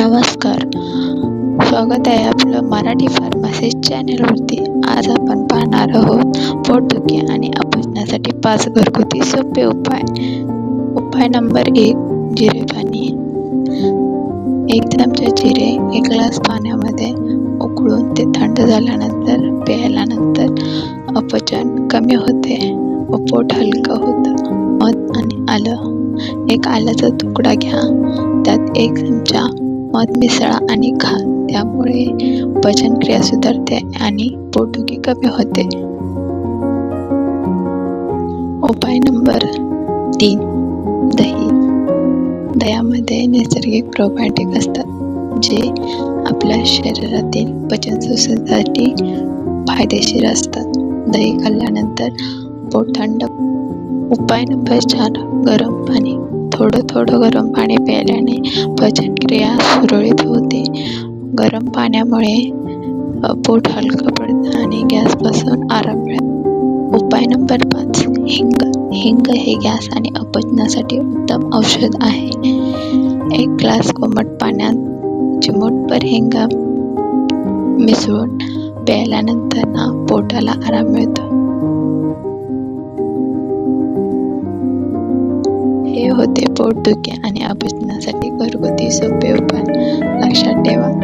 नमस्कार. स्वागत आहे आपलं मराठी फार्मासी चॅनलवरती आज आपण पाहणार आहोत पोटदुखी आणि अपचनासाठी पाच घरगुती सोपे उपाय. उपाय नंबर एक जिरे पाणी. एक चमचा जिरे एक ग्लास पाण्यामध्ये उकळून ते थंड झाल्यानंतर प्यायल्यानंतर अपचन कमी होते. व पोट हलकं होतं. मध आणि आलं. एक आल्याचा तुकडा घ्या. त्यात एक चमचा मध मिसळा आणि खा. त्यामुळे पचनक्रिया सुधारते आणि पोटुकी कमी होते. उपाय नंबर तीन. दही. दह्यामध्ये नैसर्गिक प्रोबायोटिक असतात जे आपल्या शरीरातील पचन संस्थेसाठी फायदेशीर असतात. दही खाल्ल्यानंतर पोट थंड उपाय नंबर चार. गरम पाणी. थोडं थोडं गरम पाणी प्यायल्याने पचन प्रक्रिया सुरळीत होते. गरम पाण्यामुळे पोट हलकं पडतं आणि गॅसपासून आराम मिळतो. उपाय नंबर पाच हिंग. हिंग हे गॅस आणि अपचनासाठी उत्तम औषध आहे. एक ग्लास कोमट पाण्यात चिमूटभर हिंग मिसळून प्यायल्यानंतर ना पोटाला आराम मिळतो. होते. पोटदुखी आणि अपचनासाठी घरगुती सोपे उपाय लक्षात ठेवा.